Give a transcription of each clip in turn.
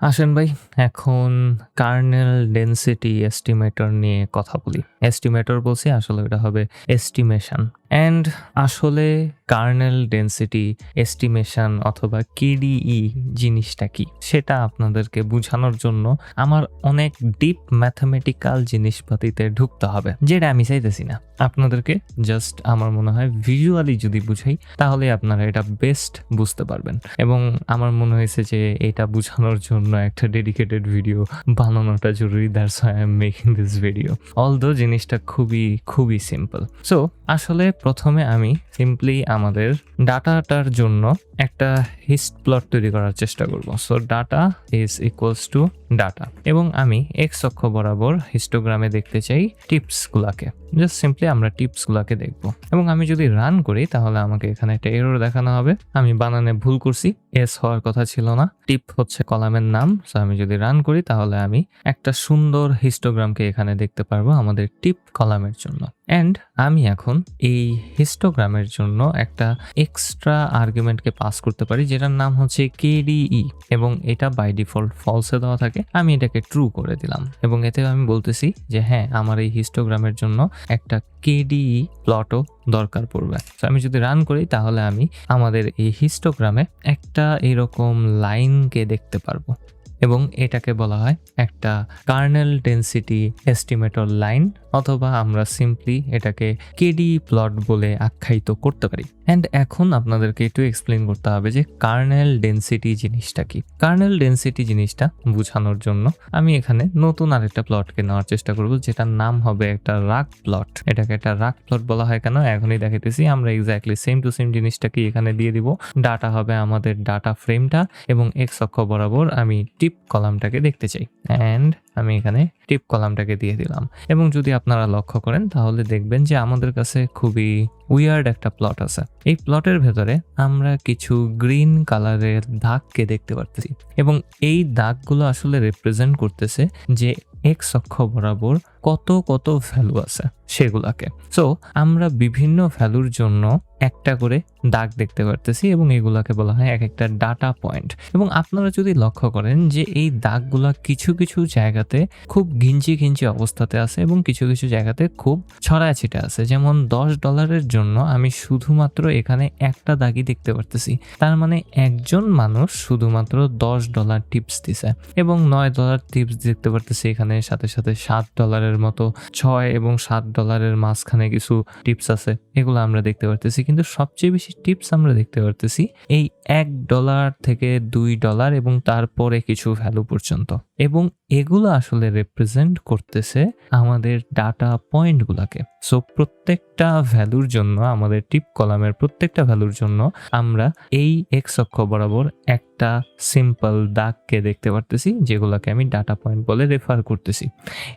আসেন ভাই, এখন কার্নেল ডেন্সিটি এস্টিমেটর নিয়ে কথা বলি। এস্টিমেটর বলছি, আসলে এটা হবে এস্টিমেশন অ্যান্ড আসলে কার্নেল ডেনসিটি, এস্টিমেশন অথবা কেডিই জিনিসটা কি? সেটা আপনাদেরকে বোঝানোর জন্য আমার অনেক ডিপ ম্যাথামেটিক্যাল জিনিসপাতিতে ঢুকতে হবে, যেটা আমি চাইতেছি না। আপনাদেরকে জাস্ট আমার মনে হয় ভিজুয়ালি যদি বুঝাই, তাহলে আপনারা এটা বেস্ট বুঝতে পারবেন। এবং আমার মনে হয়েছে যে এটা বোঝানোর জন্য একটা ডেডিকেটেড ভিডিও বানানোটা জরুরি that's I'm making this video although জিনিসটা খুবই খুবই সিম্পল সো আসলে প্রথমে আমি সিম্পলি আমাদের ডাটাটার জন্য একটা হিস্ট প্লট তৈরি করার চেষ্টা করব। So data is equals to data এবং আমি এক্স অক্ষ বরাবর হিস্টোগ্রামে দেখতে চাই টিপসগুলাকে জাস্ট সিম্পলি আমরা টিপসগুলাকে দেখব। এবং আমি যদি রান করি, তাহলে আমাকে এখানে একটা এরর দেখানো হবে। আমি বানানে ভুল করছি এস হওয়ার কথা ছিল না। টিপ হচ্ছে কলামের নাম। সো আমি যদি রান করি, তাহলে আমি একটা সুন্দর হিস্টোগ্রামকে এখানে দেখতে পারব আমাদের টিপ কলামের জন্য। অ্যান্ড আমি এখন এই হিস্টোগ্রামের জন্য একটা এক্সট্রা আর্গুমেন্টকে পাস করতে পারি, যেটার নাম হচ্ছে কেডিই এবং এটা বাই ডিফল্ট ফলসে দেওয়া থাকে। আমি এটাকে ট্রু করে দিলাম এবং এতে আমি বলতেছি যে হ্যাঁ আমার এই হিস্টোগ্রামের জন্য একটা কেডিই প্লটও দরকার পড়বে। তো আমি যদি রান করি, তাহলে আমি আমাদের এই হিস্টোগ্রামে একটা এরকম লাইনকে দেখতে পারব। এবং এটাকে বলা হয় একটা কার্নেল ডেন্সিটি এস্টিমেটর লাইন অথবা আমরা সিম্পলি এটাকে কেডি প্লট বলে আখ্যায়িত করতে পারি। অ্যান্ড এখন আপনাদেরকে একটু এক্সপ্লেন করতে হবে যে কার্নেল ডেন্সিটি জিনিসটা কি। কার্নেল ডেন্সিটি জিনিসটা বোঝানোর জন্য আমি এখানে নতুন আরেকটা প্লটকে নেওয়ার চেষ্টা করব, যেটার নাম হবে একটা রাগ প্লট এটাকে একটা রাগ প্লট বলা হয় কেন? এখনই দেখাইতেছি, আমরা এক্স্যাক্টলি সেম টু সেম জিনিসটাকে এখানে দিয়ে দিব। ডাটা হবে আমাদের ডাটা ফ্রেমটা এবং এক্স অক্ষ বরাবর আমি টিপ কলামটাকে দেখতে চাই। অ্যান্ড আমি এখানে টিপ কলামটাকে দিয়ে দিলাম। এবং যদি আপনারা লক্ষ্য করেন, তাহলে দেখবেন যে আমাদের কাছে খুবই উইয়ার্ড একটা প্লট আছে। এই প্লটের ভেতরে আমরা কিছু গ্রিন কালারের দাগকে দেখতে পারতেছি। এবং এই দাগগুলো আসলে রিপ্রেজেন্ট করতেছে যে এক্স অক্ষ বরাবর কত কত ভ্যালু আছে সেগুলাকে। সো আমরা বিভিন্ন ভ্যালুর জন্য একটা করে দাগ দেখতে পারতেছি এবং এগুলাকে বলা হয় এক একটা ডাটা পয়েন্ট এবং আপনারা যদি লক্ষ্য করেন যে এই দাগগুলা কিছু কিছু জায়গাতে খুব ঘিঞ্চি ঘিঞ্চি অবস্থাতে আছে এবং কিছু কিছু জায়গাতে খুব ছড়াছিটে আছে। যেমন দশ ডলারের জন্য আমি শুধুমাত্র এখানে একটা দাগই দেখতে পারতেছি। তার মানে একজন মানুষ শুধুমাত্র দশ ডলার টিপস দিছে এবং নয় ডলার টিপস দেখতে পারতেছি এখানে সাথে সাথে সাত ডলারের মতো ছয় এবং সাত ডলারের মাঝখানে কিছু টিপস আছে, এগুলো আমরা দেখতে পারতেছি। কিন্তু সবচেয়ে বেশি টিপস আমরা দেখতে পারতেছি এই এক ডলার থেকে দুই ডলার এবং তারপরে কিছু ভ্যালু পর্যন্ত। এবং এগুলো আসলে রিপ্রেজেন্ট করতেছে আমাদের ডাটা পয়েন্টগুলোকে সো প্রত্যেকটা ভ্যালুর জন্য, আমাদের টিপ কলামের প্রত্যেকটা ভ্যালুর জন্য আমরা এই এক্স অক্ষ বরাবর একটা সিম্পল দাগকে দেখতে পারতেছি, যেগুলোকে আমি ডাটা পয়েন্ট বলে রেফার করতেছি।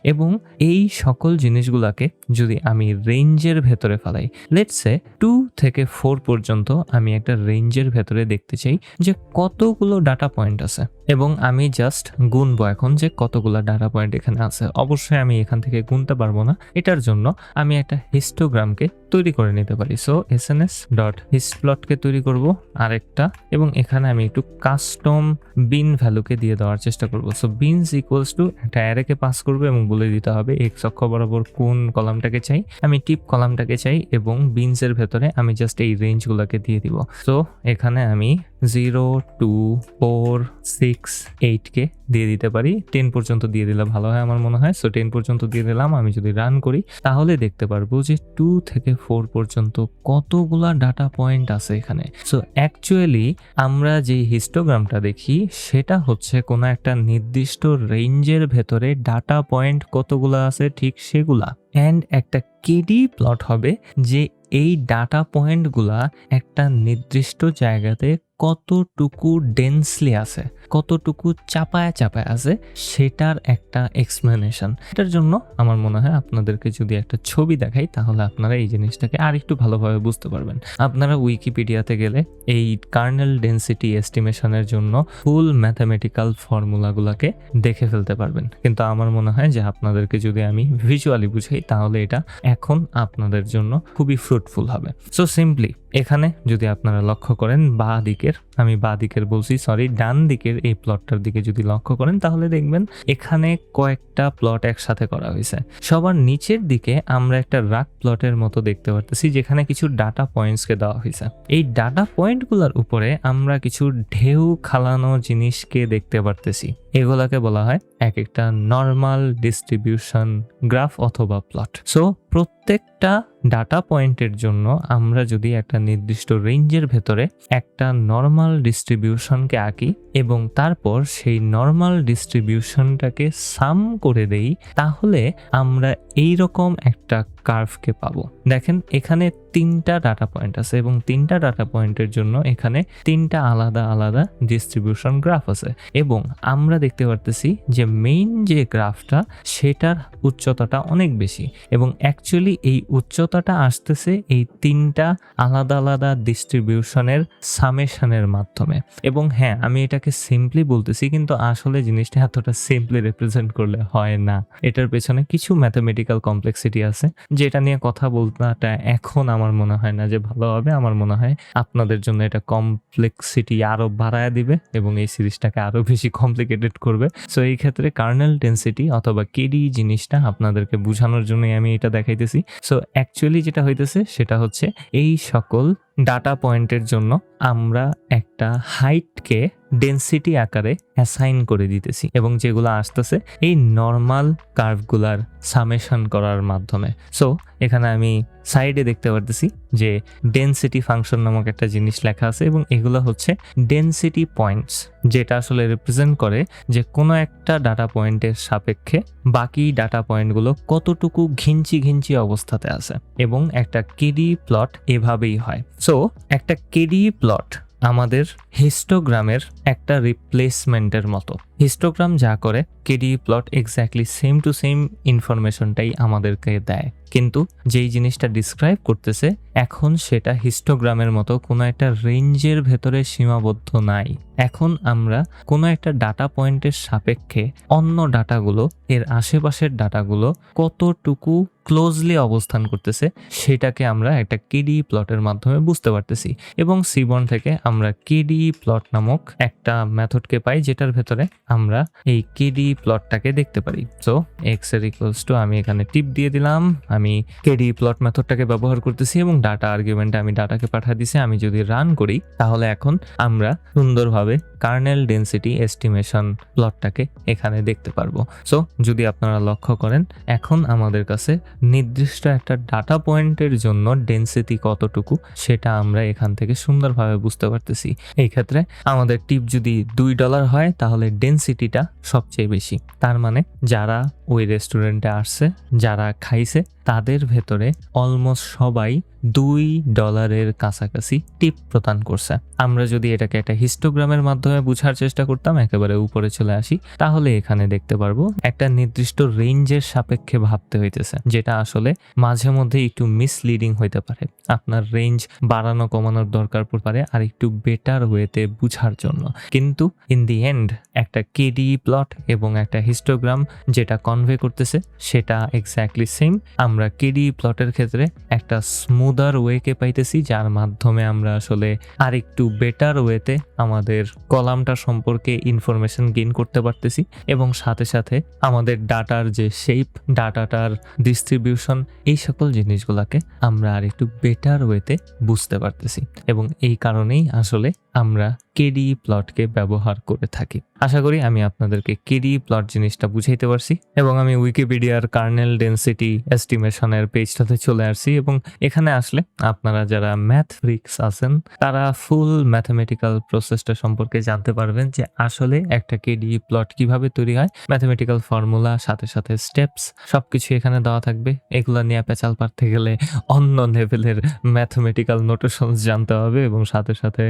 এবং এই সকল জিনিসগুলোকে যদি আমি রেঞ্জের ভেতরে ফেলাই লেটসে টু থেকে ফোর পর্যন্ত আমি একটা রেঞ্জের ভেতরে দেখতে চাই যে কতগুলো ডাটা পয়েন্ট আছে। এবং আমি জাস্ট গুনবো এখন যে কতগুলো ডাটা পয়েন্ট এখানে আছে। অবশ্যই আমি এখান থেকে গুনতে পারব না। এটার জন্য আমি একটা হিস্টোগ্রামকে তৈরি করে নিতে পারি। So S N S dot হিস্টপ্লটকে তৈরি করব আরেকটা এবং এখানে আমি একটু কাস্টম বিন ভ্যালুকে দিয়ে দেওয়ার চেষ্টা করব। সো বিনস ইকুয়ালস টু একটা অ্যারেকে পাস করব এবং বলে দিতে হবে এক্স অক্ষ বরাবর কোন কলামটাকে চাই। আমি টিপ কলামটাকে চাই এবং বিনসের ভেতরে আমি জাস্ট এই রেঞ্জগুলোকে দিয়ে দিব। সো এখানে আমি জিরো, টু, ফোর, সিক্স এইটকে দিয়ে দিতে পারি। টেন পর্যন্ত দিয়ে দিলে ভালো হয় আমার মনে হয়। সো, টেন পর্যন্ত দিয়ে দিলাম। আমি যদি রান করি, তাহলে দেখতে পারব যে টু থেকে ফোর পর্যন্ত কতগুলা ডাটা পয়েন্ট আছে এখানে। সো, অ্যাকচুয়ালি আমরা যে হিস্টোগ্রামটা দেখি, সেটা হচ্ছে কোনো একটা নির্দিষ্ট রেঞ্জের ভেতরে ডাটা পয়েন্ট কতগুলো আছে, ঠিক সেগুলা। অ্যান্ড একটা কেডি প্লট হবে যে এই ডাটা পয়েন্টগুলা একটা নির্দিষ্ট জায়গাতে কতটুকু ডেন্সলি আছে? কতটুকু চাপায় চাপায় আছে সেটার একটা এক্সপ্লেনেশন এটার জন্য আমার মনে হয় আপনাদেরকে যদি একটা ছবি দেখাই, তাহলে আপনারা এই জিনিসটাকে আর একটু ভালোভাবে বুঝতে পারবেন। আপনারা উইকিপিডিয়াতে গেলে এই কার্নেল ডেন্সিটি এস্টিমেশনের জন্য ফুল ম্যাথামেটিক্যাল ফর্মুলাগুলোকে দেখে ফেলতে পারবেন। কিন্তু আমার মনে হয় যে আপনাদেরকে যদি আমি ভিজুয়ালি বুঝাই, তাহলে এটা এখন আপনাদের জন্য খুবই ফ্রুটফুল হবে। সো সিম্পলি এখানে যদি আপনারা লক্ষ্য করেন বা দিকের, আমি বা দিকের বলছি সরি ডান দিকের এই প্লটটার দিকে যদি লক্ষ্য করেন, তাহলে দেখবেন এখানে কয়েকটা প্লট একসাথে করা হয়েছে। সবার নিচের দিকে আমরা একটা রাগ প্লটের মতো দেখতে পারতেছি, যেখানে কিছু ডাটা পয়েন্টসকে দেওয়া হয়েছে। এই ডাটা পয়েন্টগুলোর উপরে আমরা কিছু ঢেউ খালানো জিনিসকে দেখতে পারতেছি। এগুলাকে বলা হয় এক একটা নর্মাল ডিস্ট্রিবিউশন গ্রাফ অথবা প্লট সো প্রত্যেকটা ডাটা পয়েন্টের জন্য আমরা যদি একটা নির্দিষ্ট রেঞ্জের ভেতরে একটা নর্মাল ডিস্ট্রিবিউশনকে আঁকি এবং তারপর সেই নর্মাল ডিস্ট্রিবিউশনটাকে সাম করে দেই, তাহলে আমরা এই রকম একটা কার্ভকে পাবো। দেখেন, এখানে তিনটা ডাটা পয়েন্ট আছে এবং তিনটা ডাটা পয়েন্টের জন্য এখানে তিনটা আলাদা আলাদা ডিস্ট্রিবিউশন গ্রাফ আছে এবং আমরা দেখতে পারতেছি যে মেইন যে গ্রাফটা সেটার উচ্চতাটা অনেক বেশি। এবং অ্যাকচুয়ালি এই উচ্চতাটা আসতেছে এই তিনটা আলাদা আলাদা ডিস্ট্রিবিউশনের সামেশনের মাধ্যমে। এবং হ্যাঁ আমি এটাকে সিম্পলি বলতেছি, কিন্তু আসলে জিনিসটা এতটা সিম্পলি রিপ্রেজেন্ট করলে হয় না। এটার পেছনে কিছু ম্যাথমেটিক্যাল কমপ্লেক্সিটি আছে, যেটা নিয়ে কথা বলতে এখন আমার মনে হয় না যে ভালো হবে। আমার মনে হয় আপনাদের জন্য এটা কমপ্লেক্সিটি আরও বাড়ায় দিবে এবং এই সিরিজটাকে আরও বেশি কমপ্লিকেটেড করবে। সো এই ক্ষেত্রে কার্নেল ডেন্সিটি অথবা কেডি জিনিসটা আপনাদেরকে বোঝানোর জন্যই আমি এটা দেখাইতেছি। সো অ্যাকচুয়ালি যেটা হইতেছে সেটা হচ্ছে এই সকল ডাটা পয়েন্টের জন্য আমরা একটা হাইটকে ডেন্সিটি আকারে অ্যাসাইন করে দিতেছি এবং যেগুলো আসতেছে এই নর্মাল কার্ভগুলার সামেশন করার মাধ্যমে। সো এখানে আমি সাইডে দেখতে পারতেছি যে ডেন্সিটি ফাংশন নামক একটা জিনিস লেখা আছে এবং এগুলো হচ্ছে ডেন্সিটি পয়েন্টস যেটা আসলে রিপ্রেজেন্ট করে যে কোনো একটা ডাটা পয়েন্টের সাপেক্ষে বাকি ডাটা পয়েন্টগুলো কতটুকু ঘিঞ্চি ঘিঞ্চি অবস্থাতে আছে এবং একটা কেডি প্লট এভাবেই হয়। সো একটা কেডি প্লট আমাদের হিস্টোগ্রামের একটা রিপ্লেসমেন্টের মতো। হিস্টোগ্রাম যা করে KD plot exactly same to same ইনফরমেশনটাই আমাদেরকে দেয়। কিন্তু যেই জিনিসটা ডিসক্রাইব করতেছে, এখন সেটা হিস্টোগ্রামের মতো কোনো একটা রেঞ্জের ভেতরে সীমাবদ্ধ নাই। এখন আমরা কোনো একটা ডাটা পয়েন্টের সাপেক্ষে অন্য ডাটাগুলো এর আশেপাশের ডাটাগুলো কতটুকু ক্লোজলি অবস্থান করতেছে, সেটাকে আমরা একটা কেডি প্লটের মাধ্যমে বুঝতে পারতেছি। এবং সিবন থেকে আমরা কেডি প্লট নামক একটা মেথডকে পাই, যেটার ভেতরে আমরা এই কেডি প্লটটাকে দেখতে পারি। সো এক্সের ইকুয়ালস টু আমি এখানে টিপ দিয়ে দিলাম। আমি কেডি প্লট মেথডটাকে ব্যবহার করতেছি এবং ডাটা আর্গুমেন্টে আমি ডাটাকে পাঠিয়ে দিছি। আমি যদি রান করি, তাহলে এখন আমরা সুন্দরভাবে কার্নেল ডেন্সিটি এস্টিমেশন প্লটটাকে এখানে দেখতে পারব। সো যদি আপনারা লক্ষ্য করেন, এখন আমাদের কাছে নির্দিষ্ট একটা ডাটা পয়েন্টের জন্য ডেন্সিটি কতটুকু, সেটা আমরা এখান থেকে সুন্দরভাবে বুঝতে পারতেছি। এই ক্ষেত্রে আমাদের টিপ যদি দুই ডলার হয়, তাহলে ডেন্সিটিটা সবচেয়ে বেশি। তার মানে যারা ওই রেস্টুরেন্টে আসছে, যারা খাইছে, তাদের ভেতরে অলমোস্ট সবাই দুই ডলারের কাছাকাছি টিপ প্রদান করছে। আমরা যদি এটাকে একটা হিস্টোগ্রামের মাধ্যমে বুঝার চেষ্টা করতাম, একেবারে উপরে চলে আসি, তাহলে এখানে দেখতে পারব একটা নির্দিষ্ট রেঞ্জের সাপেক্ষে ভাবতে হইতেছে, যেটা আসলে মাঝে মধ্যে একটু মিসলিডিং হইতে পারে। আপনার রেঞ্জ বাড়ানো, কমানোর দরকার পড়তে পারে, আর একটু বেটার ওয়েতে বুঝার জন্য। কিন্তু ইন দি এন্ড একটা কেডি প্লট এবং একটা হিস্টোগ্রাম যেটা কনভে করতেছে, সেটা এক্স্যাক্টলি সেম আমরা কেডি প্লটের ক্ষেত্রে একটা স্মুদার ওয়েকে পাইতেছি, যার মাধ্যমে আমরা আসলে আর একটু বেটার ওয়েতে আমাদের কলামটা সম্পর্কে ইনফরমেশন গেইন করতে পারতেছি, এবং সাথে সাথে আমাদের ডাটার যে শেপ ডাটাটার ডিস্ট্রিবিউশন এই সকল জিনিসগুলোকে আমরা আর একটু বেটার ওয়েতে বুঝতে পারতেছি। এবং এই কারণেই আসলে আমরা কেডি প্লটকে ব্যবহার করে থাকি। আশা করি আমি আপনাদেরকে কেডি প্লট জিনিসটা বুঝাইতে পারছি এবং আমি উইকিপিডিয়ার কার্নেল ডেন্সিটি এস্টিমেশনের পেজটাতে চলে আসছি এবং এখানে আসলে আপনারা যারা ম্যাথ ফ্রিক্স আছেন, তারা ফুল ম্যাথমেটিক্যাল প্রসেসটা সম্পর্কে জানতে পারবেন যে আসলে একটা কেডি প্লট কীভাবে তৈরি হয়, ম্যাথমেটিক্যাল ফর্মুলা, সাথে সাথে স্টেপস, সবকিছু এখানে দেওয়া থাকবে। এগুলো নিয়ে পেঁচাল পারতে গেলে অন্য লেভেলের ম্যাথমেটিক্যাল নোটেশনস জানতে হবে এবং সাথে সাথে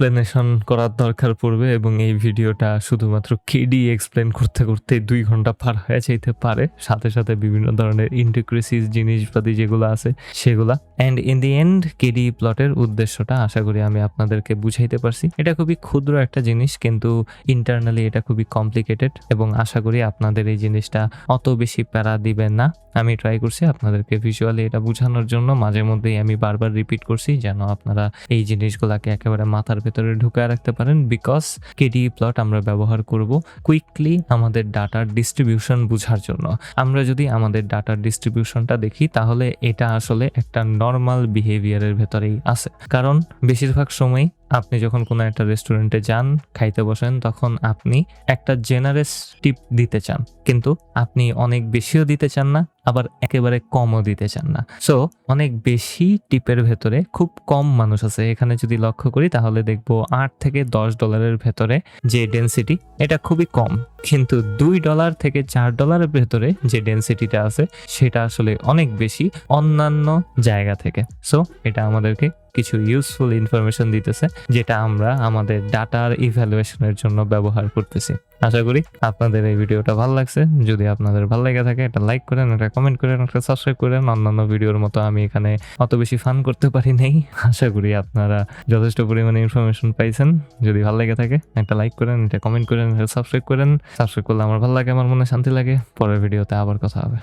এক্সপ্লেনেশন করার দরকার পড়বে এবং এই ভিডিওটা শুধুমাত্র কেডি এক্সপ্লেন করতে করতে দুই ঘণ্টা পার হয়ে যেতে পারে। সাথে সাথে বিভিন্ন ধরনের ইন্টিগ্রেসিস জিনিসপাতি যেগুলো আছে সেগুলা। And in the end KD প্লটের উদ্দেশ্যটা আশা করি আমি আপনাদেরকে বুঝাইতে পারছি। এটা খুবই ক্ষুদ্র একটা জিনিস, কিন্তু ইন্টারনালি এটা খুবই কমপ্লিকেটেড এবং আশা করি আপনাদের এই জিনিসটা অত বেশি প্যারা দিবেন না। আমি ট্রাই করছি আপনাদেরকে ভিজুয়ালি এটা বোঝানোর জন্য। মাঝে মধ্যেই আমি বারবার রিপিট করছি যেন আপনারা এই জিনিসগুলোকে একেবারে মাথার ভেতরে ঢুকায় রাখতে পারেন বিকজ কেডি প্লট আমরা ব্যবহার করব কুইকলি আমাদের ডাটার ডিস্ট্রিবিউশন বোঝার জন্য। আমরা যদি আমাদের ডাটার ডিস্ট্রিবিউশনটা দেখি তাহলে এটা আসলে একটা নর্মাল বিহেভিয়ারের ভেতরেই আছে। কারণ বেশিরভাগ সময় আপনি যখন কোনো একটা রেস্টুরেন্টে যান, খাইতে বসেন, তখন আপনি একটা জেনারেস টিপ দিতে চান। কিন্তু আপনি অনেক বেশিও দিতে চান না, আবার একেবারে কমও দিতে চান না। সো অনেক বেশি টিপের ভেতরে খুব কম মানুষ আছে। এখানে যদি লক্ষ্য করি, তাহলে দেখব আট থেকে দশ ডলারের ভেতরে যে ডেন্সিটি এটা খুবই কম। কিন্তু দুই ডলার থেকে চার ডলারের ভেতরে যে ডেন্সিটিটা আছে, সেটা আসলে অনেক বেশি অন্যান্য জায়গা থেকে। সো এটা আমাদেরকে কিছু ইউজফুল ইনফরমেশন দিতেছে, যেটা আমরা আমাদের ডাটার ইভ্যালুয়েশনের জন্য ব্যবহার করতেছি। আশা করি আপনাদের এই ভিডিওটা ভালো লাগছে। যদি আপনাদের ভালো লেগে থাকে একটা লাইক করেন একটা কমেন্ট করেন একটা সাবস্ক্রাইব করেন। অন্যান্য ভিডিওর মতো আমি এখানে অত বেশি ফান করতে পারি নাই। আশা করি আপনারা যথেষ্ট পরিমাণে ইনফরমেশন পাইছেন। যদি ভালো লেগে থাকে, একটা লাইক করেন, একটা কমেন্ট করেন, একটা সাবস্ক্রাইব করেন। সাবস্ক্রাইব করলে আমার ভালো লাগে, আমার মনে শান্তি লাগে। পরের ভিডিওতে আবার কথা হবে।